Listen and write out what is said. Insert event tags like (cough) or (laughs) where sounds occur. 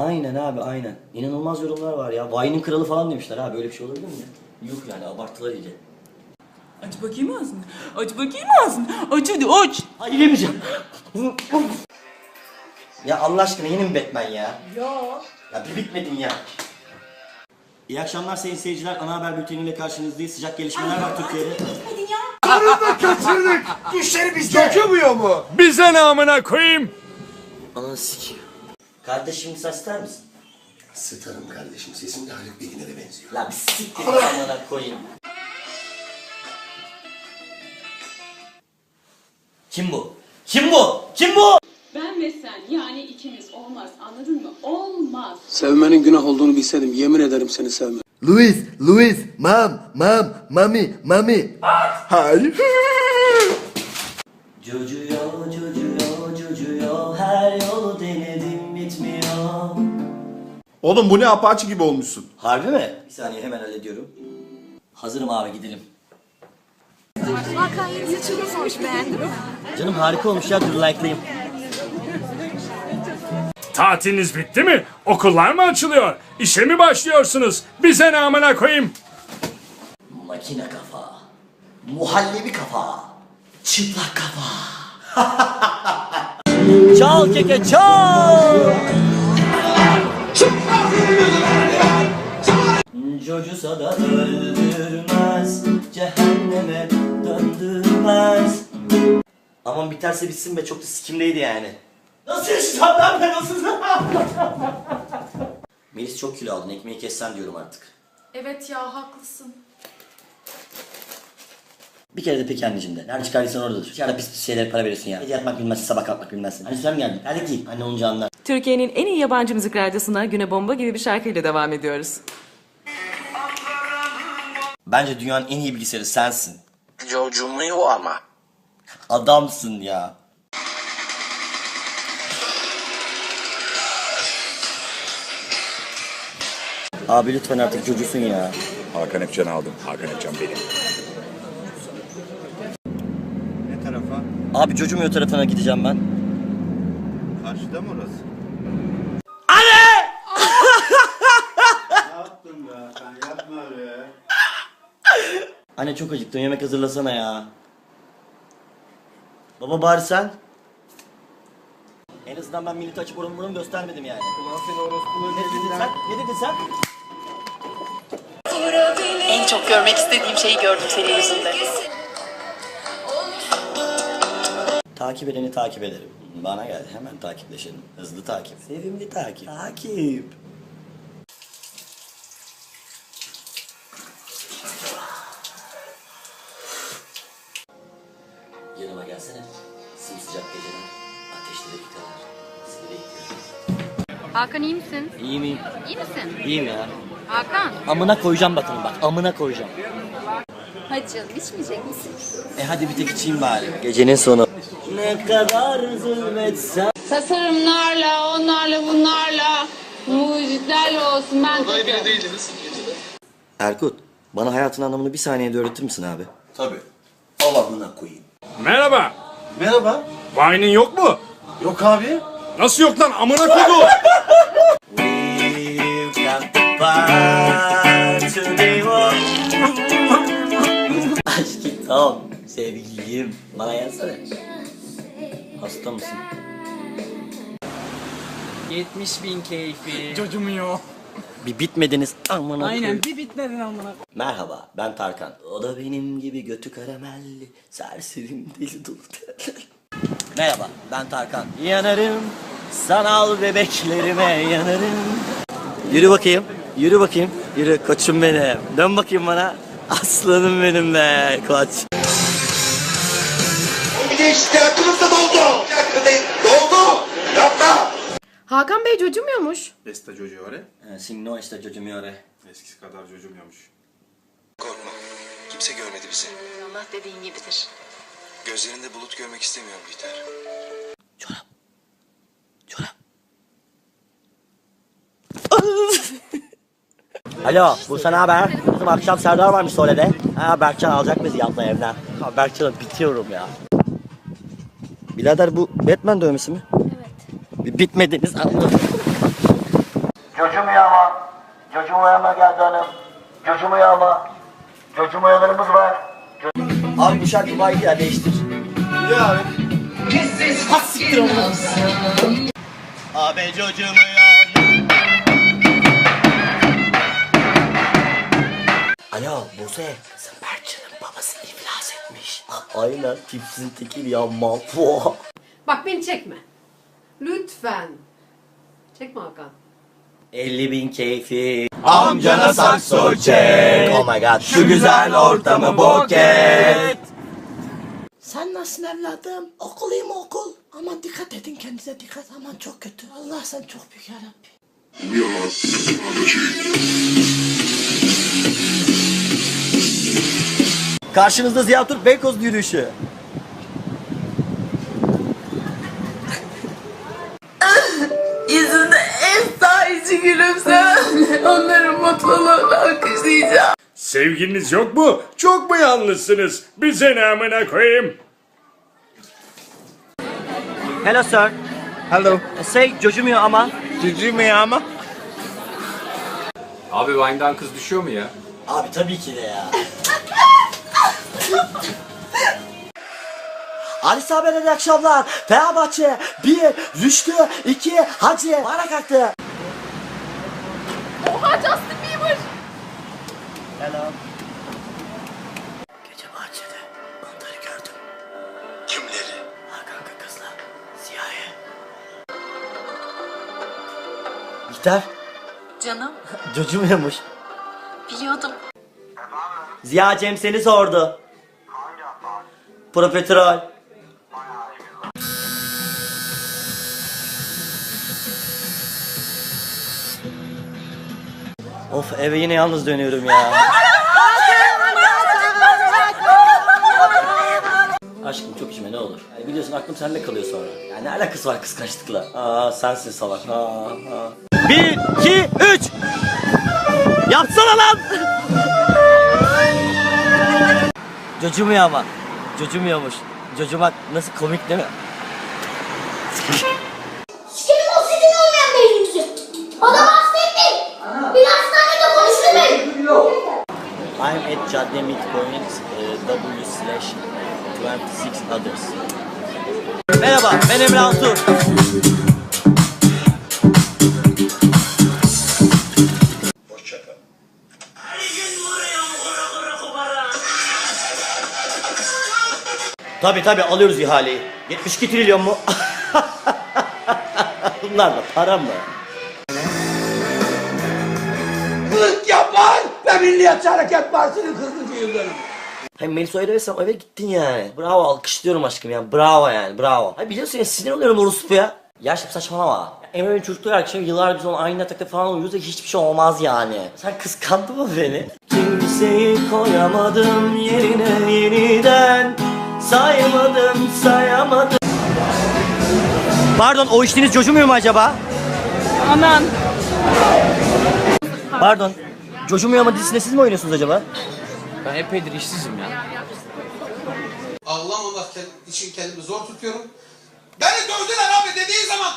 Aynen abi aynen. İnanılmaz yorumlar var ya. Vine'in kralı falan demişler abi. Böyle bir şey olabilir mi? ya? Yok yani abarttılar iyice. Aç bakayım ağzını. Aç bakayım ağzını. Aç hadi aç. Hayır yemeyeceğim. ya Allah aşkına yeni mi Batman ya? Ya. Ya bir bitmedin ya. İyi akşamlar sayın seyirciler. Ana haber bülteniyle karşınızdayız. Sıcak gelişmeler var Türkiye'de. Dökülmüyor mu? Bize ne amına koyayım? Ananı sikeyim. Kardeşim ister misin? Sıtarım kardeşim. Sesin de Haluk Bilginer'e benziyor. La bir siktir amına koyayım. Kim bu? Kim bu? Kim bu? Ben ve sen yani ikimiz olmaz anladın mı? Olmaz. Sevmenin günah olduğunu bilseydim yemin ederim seni sevmem. Luis, Luis, mam, mam, mami, mami. Hayır. Cocuyor, cocuyor, cocuyor. Her yolu denedim bitmiyor. Oğlum bu ne apaçı gibi olmuşsun. Harbi mi? Bir saniye hemen hallediyorum. Hazırım abi gidelim. Hakan olmuş? Canım harika olmuş ya dur like'layım. Tatiliniz bitti mi? Okullar mı açılıyor? İşe mi başlıyorsunuz? Bize ne amına koyayım? Makine kafa. Muhallebi kafa. Çıplak kafa. (laughs) çal keke çal. Cocusa da öldürmez, cehenneme döndürmez. Aman biterse bitsin be çok da sikimdeydi yani. Nasıl yaşayacağım lan ben nasıl? (laughs) Melis çok kilo aldın ekmeği kessen diyorum artık. Evet ya haklısın. Bir kere de peki anneciğim de. Nerede çıkardıysan oradadır. Dışarıda pis pis şeylere para veriyorsun ya. Gece yatmak bilmezsin, sabah kalkmak bilmezsin. Sen mi geldin? Hadi ki. Anne olunca anlar. Türkiye'nin en iyi yabancı müzik radyosuna güne bomba gibi bir şarkıyla devam ediyoruz. Bence dünyanın en iyi bilgisayarı sensin. Cocumuyor ama. Adamsın ya. Abi lütfen artık çocuğusun ya. Hakan Epcan'ı aldım. Hakan Epcan benim. Ne tarafa? Abi çocuğum tarafına gideceğim ben. Anne çok acıktım yemek hazırlasana ya. Baba bari sen. En azından ben milleti açıp oranı buranı göstermedim yani. Ulan seni orospu ne dedin sen? Ne dedin sen? En çok görmek istediğim şeyi gördüm senin yüzünde. Takip edeni takip ederim. Bana gel hemen takipleşelim. Hızlı takip. Sevimli takip. Takip. Gelsene. Sımsıcak geceler. Ateşli dakikalar. Seni bekliyorum. Hakan iyi misin? İyi miyim? İyi misin? İyiyim ya. Hakan. Amına koyacağım bakalım bak. Amına koyacağım. Hadi canım içmeyecek misin? E hadi bir tek içeyim bari. Gecenin sonu. Ne kadar zulmetsem. Tasarımlarla, onlarla, bunlarla, mucitlerle olsun ben takıyorum. Erkut, bana hayatın anlamını bir saniyede öğretir misin abi? Tabii. Allah'ına koyayım. Merhaba. Merhaba. Vine'in yok mu? Yok abi. Nasıl yok lan amına (laughs) one. (laughs) Aşkım tamam, sevgilim. Bana gelsene. Hasta mısın? 70 bin keyfi. Cocumuyor. Bir bitmediniz amına Aynen koyayım. bir bitmedin amına. Merhaba, ben Tarkan. O da benim gibi götü karamelli, serserim deli dolu. (laughs) Merhaba, ben Tarkan. Yanarım, sanal bebeklerime yanarım. Yürü bakayım, yürü bakayım. Yürü koçum benim. Dön bakayım bana. Aslanım benim be koç. İşte Hakan Bey cocumuyormuş. Esta Giorgiore. Sinno işte çocuğum yore. Eskisi kadar cocumuyormuş. Korkma. Kimse görmedi bizi. Allah dediğin gibidir. Gözlerinde bulut görmek istemiyorum Bihter. Çorap. Çorap. (laughs) Alo, bu sana haber? Bizim akşam Serdar varmış Sole'de. Ha Berkcan alacak bizi yapma evden. Ha Berkcan'a bitiyorum ya. Birader bu Batman dövmesi mi? Bitmediniz. Cocumuyor ama. Cocumuyor ama geldi hanım. Cocumuyor ama. Cocumuyorlarımız var. Abi bu şarkı baydı ya değiştir. Ya abi. Has siktir onu. Abi cocumuyor. Alo Buse. Kızım Berkcan'ın babası iflas etmiş. Aynen tipsizin tekil ya mahvo. Bak beni çekme. Lütfen. Çekme Hakan. 50 bin keyfi Amcana sakso çek Oh my god Şu güzel ortamı bok et Sen nasılsın evladım? Okul iyi mi okul? Aman dikkat edin kendinize dikkat aman çok kötü Allah sen çok büyük yarabbim Karşınızda Ziya Türk Beykoz yürüyüşü. Yüzünde en sahici gülümse. (laughs) Onların mutluluğunu alkışlayacağım. Sevgiliniz yok mu? Çok mu yalnızsınız? Bize ne amına koyayım? Hello sir. Hello. Say cocumuyor ama. Cücümüyor ama. Abi Vine'dan kız düşüyor mu ya? Abi tabii ki de ya. (laughs) Ali Saber iyi akşamlar. Fenerbahçe 1, Rüştü 2, Hacı. Bana kalktı. Oha Justin Bieber. Hello. Gece bahçede onları gördüm. Kimleri? Ha kanka kızla. Ziyaye. Bihter. Canım (laughs) Cocumuyormuş. biliyordum. Ziya Cem seni sordu. Profiterol. Of eve yine yalnız dönüyorum ya. Aşkım çok içme ne olur. Yani biliyorsun aklım sende kalıyor sonra. Yani ne alakası var kıskançlıkla? Aa sensin salak. Aa, aa. Bir, iki, üç. Yapsana lan. Cocumuyor ama. Cocumuyormuş. Cocumak nasıl komik değil mi? Midpoint e, W slash 26 others. Merhaba ben Emre. Hoşçakal. Tabi tabi alıyoruz ihaleyi. 72 trilyon mu? (laughs) Bunlar da para mı? Hık yapar ve Milliyetçi Hareket Partisi'nin 40. yılları. Hem Melis versem eve gittin yani. Bravo alkışlıyorum aşkım ya. Bravo yani bravo. Hayır biliyorsun ya sinir oluyorum orospu ya. Ya şimdi saçmalama. Emre benim çocukluğu arkadaşım yıllar biz onu aynı yatakta falan uyuyoruz da hiçbir şey olmaz yani. Sen kıskandın mı beni? Kimseyi koyamadım yerine yeniden. Saymadım sayamadım. Pardon o içtiğiniz cocumuyor mu acaba? Aman. Pardon. Cocumuyor mu dizisinde siz mi oynuyorsunuz acaba? Ben epeydir işsizim ya. Allah için kendimi zor tutuyorum. Beni dövdüler abi dediği zaman